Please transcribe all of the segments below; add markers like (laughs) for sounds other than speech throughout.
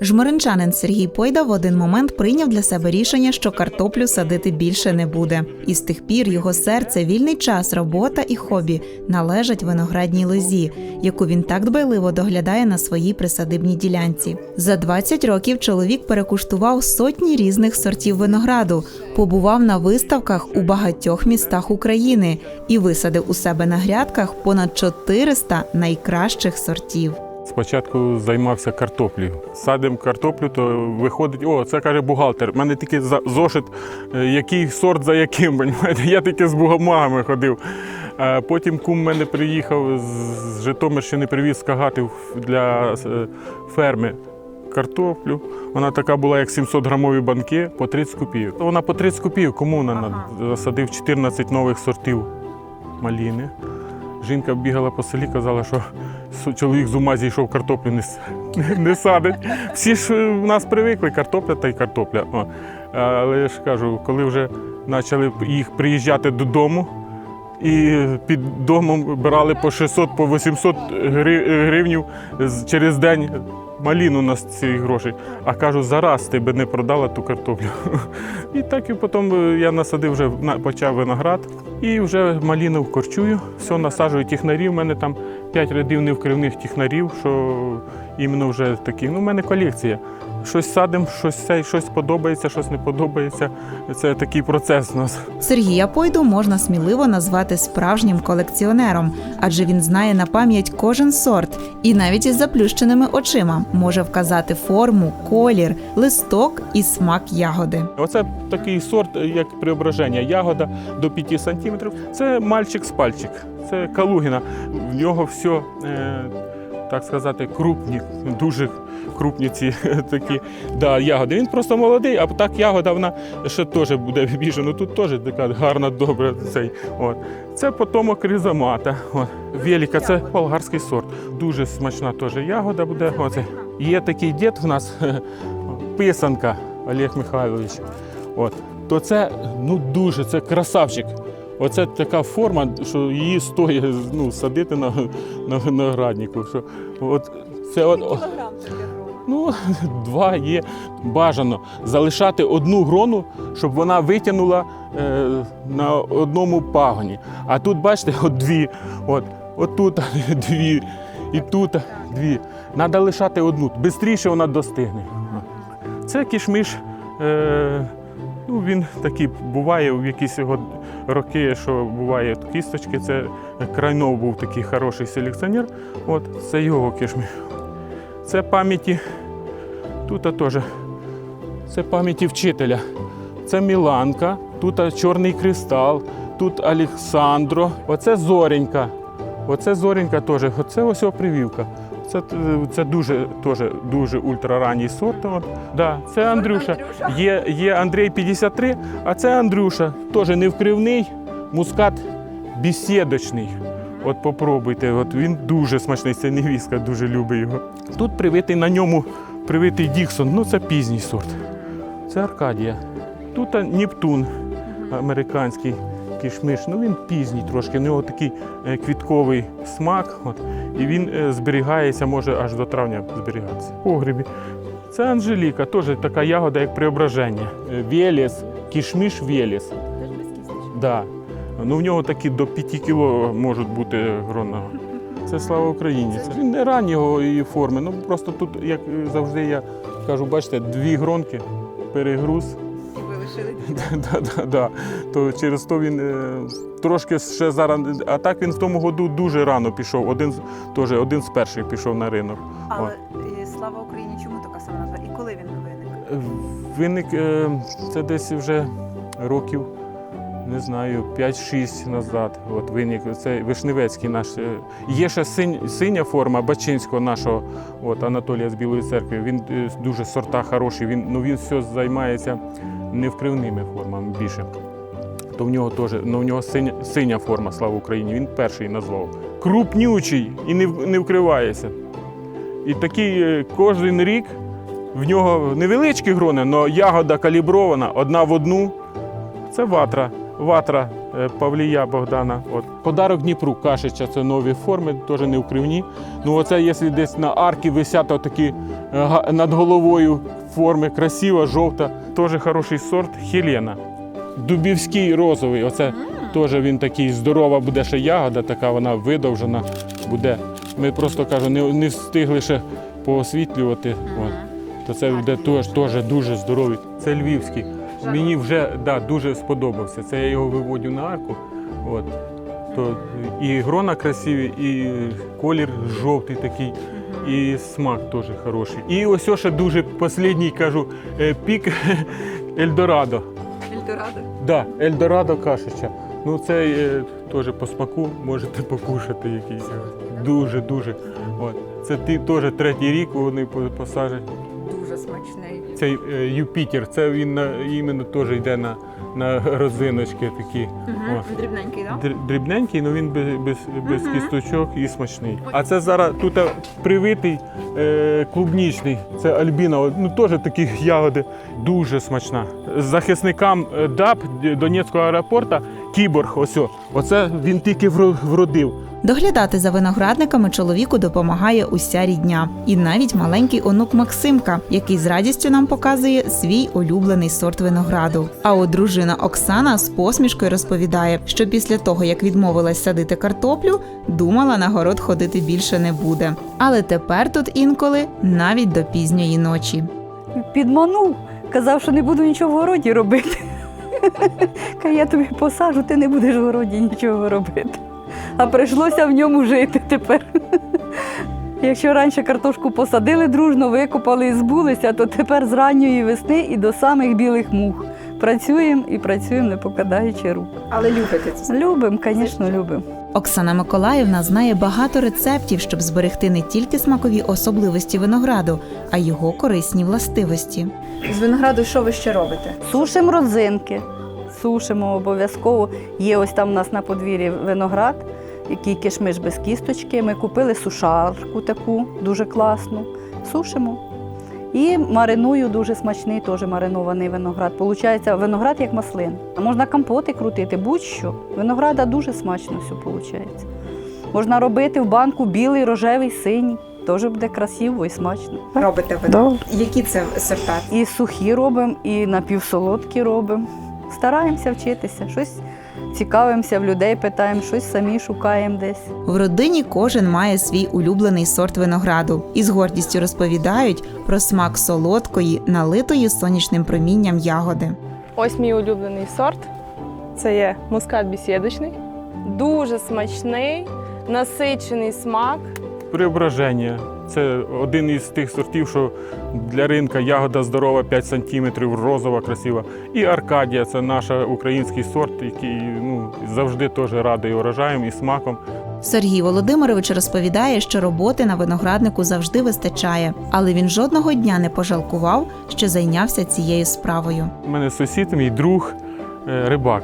Жмеринчанин Сергій Пойда в один момент прийняв для себе рішення, що картоплю садити більше не буде. І з тих пір його серце, вільний час, робота і хобі належать виноградній лозі, яку він так дбайливо доглядає на своїй присадибній ділянці. За 20 років чоловік перекуштував сотні різних сортів винограду, побував на виставках у багатьох містах України і висадив у себе на грядках понад 400 найкращих сортів. Спочатку займався картоплею. Садимо картоплю, то виходить, о, це каже бухгалтер. У мене тільки зошит, е, який сорт за яким. понімаєте? Я тільки з бумагами ходив. Потім кум мене приїхав з Житомирщини, привіз кагати для е, ферми. Картоплю. Вона така була, як 700 грамові банки по 30 копійок. Вона по 30 копійок, кому вона Ага. засадив 14 нових сортів маліни. Жінка бігала по селі, казала, що чоловік з ума зійшов картоплю не, (laughs) не садить. Всі ж е, в нас привикли, картопля та й картопля. О. Але я ж кажу, коли вже почали їх приїжджати додому, і під домом брали по 600, по 800 гривнів через день маліну на ці гроші. А кажу, зараз ти би не продала ту картоплю. (laughs) І так і потім е, я насадив вже почав виноград і вже маліну корчую, все насаджую тіхнарів. У мене там 5 рядів невкривних тіхнарів, що іменно вже такі. Ну, у мене колекція. Щось садимо, щось, цей, щось подобається, щось не подобається. Це такий процес у нас. Сергія Пойду можна сміливо назвати справжнім колекціонером, адже він знає на пам'ять кожен сорт і навіть із заплющеними очима може вказати форму, колір, листок і смак ягоди. Оце такий сорт, як преображення. Ягода до 5 сантиметрів. Це мальчик з пальчик. Це Калугіна. В нього все, е, так сказати, крупні, дуже крупні ці такі да, ягоди. Він просто молодий, а так ягода вона ще теж буде більше. Ну тут теж така гарна, добра. Цей, от. Це потомок різомата. От. Веліка, це болгарський сорт. Дуже смачна теж ягода буде. Оце. Є такий дід в нас, писанка Олег Михайлович. От. То це ну, дуже це красавчик. Оце така форма, що її стоїть ну, садити на, на винограднику. Що, от, це от, ну, два є. Бажано залишати одну грону, щоб вона витягнула е, на одному пагоні. А тут, бачите, от дві. От, от тут (laughs) дві, і тут дві. Треба лишати одну. Бистріше вона достигне. Це кішмиш. Е, ну, він такий буває в якісь його роки, що буває кісточки. Це Крайнов був такий хороший селекціонер. От, це його кішмиш. Це пам'яті. Тут теж. Це пам'яті вчителя. Це Міланка, тут чорний кристал, тут Олександро, оце Зоренька. Оце Зоренька теж. Оце ось його привівка. Це, це дуже, теж дуже ультраранній сорт. От. Да, це Андрюша. Є, є Андрій 53, а це Андрюша. Теж невкривний, мускат бісідочний. От попробуйте, от він дуже смачний, це невістка дуже любить його. Тут привитий на ньому привитий Діксон, ну це пізній сорт. Це Аркадія. Тут Нептун американський кішмиш. Ну він пізній трошки. У нього такий е, квітковий смак. От, і він е, зберігається, може аж до травня зберігатися. Погребі. Це Анжеліка, теж така ягода, як преображення. Е, Велес, кішмиш Велес. Да. Ну, в нього такі до 5 кіло можуть бути грона. Це слава Україні. Це він не ранньої форми. Ну просто тут, як завжди, я кажу, бачите, дві гронки, перегруз. (laughs) Да, да, да. То через то він е, трошки ще зараз. А так він в тому году дуже рано пішов. Один з- теж один з перших пішов на ринок. Але е, слава Україні, чому така сама назва? І коли він виник? Виник е, це десь вже років, не знаю, 5-6 назад. От виник це Вишневецький наш. е, Є ще синь, синя форма Бачинського нашого, от Анатолія з Білої церкви. Він е, дуже сорта хороші. Він ну він все займається невкривними формами більше. То в нього теж ну, в нього синя, синя форма, слава Україні. Він перший назвав. Крупнючий і не, не вкривається. І такий е, кожен рік в нього невеличкі грони, але ягода калібрована, одна в одну. Це ватра. Ватра е, Павлія Богдана. От. Подарок Дніпру Кашича це нові форми, теж не укривні. Ну оце, якщо десь на арки висять отакі е, над головою форми, красива, жовта. Теж хороший сорт Хелена. Дубівський розовий. Оце теж він такий здорова буде ще ягода, така вона видовжена буде. Ми просто кажу, не, не встигли ще поосвітлювати. От. То це буде теж дуже здоровий. Це львівський. Мені вже да, дуже сподобався. Це я його виводю на арку. От. То і грона красиві, і колір жовтий такий, і смак теж хороший. І ось ще дуже останній кажу, е, пік (laughs) Ельдорадо. Ельдорадо. Да, Ельдорадо кашича. Ну це е, теж по смаку можете покушати якийсь. Дуже, дуже. Це ти теж третій рік вони по- посаджені. Дуже смачний. Цей е, Юпітер, це він іменно теж йде на, на розиночки такі. О. Дрібненький, так? Дрі- Дрібненький, але він без, без, без Мгм. кісточок і смачний. А це зараз тут е, привитий е, клубнічний. Це Альбіна. Ну теж такі ягоди дуже смачна. Захисникам е, ДАП Донецького аеропорта Кіборг. Ось оце він тільки вродив. Доглядати за виноградниками чоловіку допомагає уся рідня, і навіть маленький онук Максимка, який з радістю нам показує свій улюблений сорт винограду. А от дружина Оксана з посмішкою розповідає, що після того, як відмовилась садити картоплю, думала на город ходити більше не буде. Але тепер тут інколи навіть до пізньої ночі. підманув. Казав, що не буду нічого в городі робити. Каже, я тобі посажу, ти не будеш в городі нічого робити. А прийшлося в ньому жити тепер. Якщо раніше картошку посадили дружно, викопали і збулися, то тепер з ранньої весни і до самих білих мух. Працюємо і працюємо, не покидаючи рук. Але любите це. Любимо, звісно, любимо. Оксана Миколаївна знає багато рецептів, щоб зберегти не тільки смакові особливості винограду, а й його корисні властивості. З винограду що ви ще робите? Сушимо родзинки, сушимо обов'язково. Є ось там у нас на подвір'ї виноград, який кишмиш без кісточки. Ми купили сушарку таку, дуже класну. Сушимо. І мариную дуже смачний, теж маринований виноград. Получається виноград як маслин. А можна компоти крутити, будь-що. Винограда дуже смачно все виходить. Можна робити в банку білий, рожевий, синій. Теж буде красиво і смачно. Робите ви? Да. Які це сорта? І сухі робимо, і напівсолодкі робимо. Стараємося вчитися, щось цікавимося в людей, питаємо, щось самі шукаємо десь. В родині кожен має свій улюблений сорт винограду і з гордістю розповідають про смак солодкої, налитої сонячним промінням ягоди. Ось мій улюблений сорт. Це є мускат бісєдочний. Дуже смачний, насичений смак. Преображення. Це один із тих сортів, що для ринка ягода здорова 5 см, розова, красива. І Аркадія це наш український сорт, який ну, завжди теж радий урожаєм і смаком. Сергій Володимирович розповідає, що роботи на винограднику завжди вистачає, але він жодного дня не пожалкував, що зайнявся цією справою. У мене сусід, мій друг, е, рибак.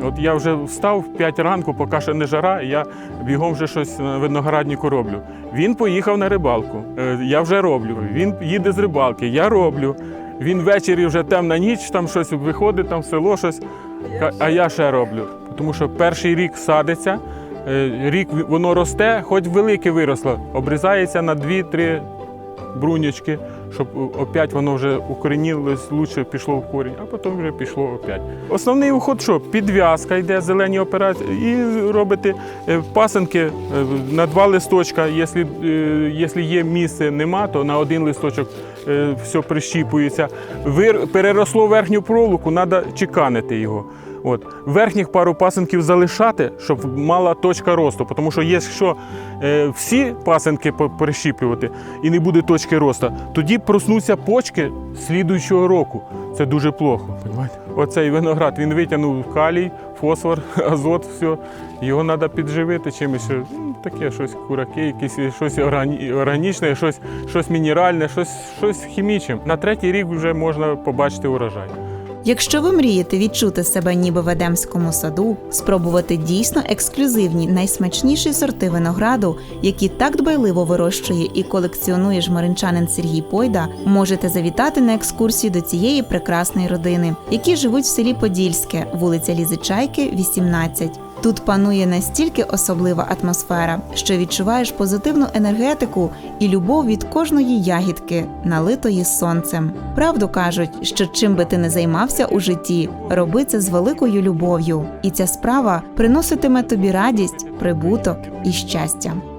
От я вже встав в 5 ранку, поки ще не жара, я бігом вже щось на винограднику роблю. Він поїхав на рибалку. Е, Я вже роблю. Він їде з рибалки, я роблю. Він ввечері вже темна ніч, там щось виходить, там село щось. А я ще роблю. Тому що перший рік садиться, е, рік воно росте, хоч велике виросло, обрізається на 2-3 брунячки, щоб опять воно вже укорінилось, лучше пішло в корінь, а потім вже пішло опять. Основний уход що? Підв'язка йде, зелені операції, і робите е, пасенки е, на два листочка. Якщо, е, є місце, нема, то на один листочок все прищіпується. Переросло верхню проволоку, треба чеканити його. От. Верхніх пару пасенків залишати, щоб мала точка росту. Тому що якщо е, всі пасенки по- перещіплювати і не буде точки росту, тоді проснуться почки слідуючого року. Це дуже плохо. Понимаєте? Оцей виноград він витягнув калій, фосфор, (laughs) азот, все. Його треба підживити чимось. що, ну, Таке щось кураки, якісь щось органі- органічне, щось, щось мінеральне, щось, щось хімічне. На третій рік вже можна побачити урожай. Якщо ви мрієте відчути себе ніби в Едемському саду, спробувати дійсно ексклюзивні найсмачніші сорти винограду, які так дбайливо вирощує і колекціонує жмаринчанин Сергій Пойда, можете завітати на екскурсію до цієї прекрасної родини, які живуть в селі Подільське, вулиця Лізичайки, 18. Тут панує настільки особлива атмосфера, що відчуваєш позитивну енергетику і любов від кожної ягідки, налитої сонцем. Правду кажуть, що чим би ти не займався у житті, роби це з великою любов'ю, і ця справа приноситиме тобі радість, прибуток і щастя.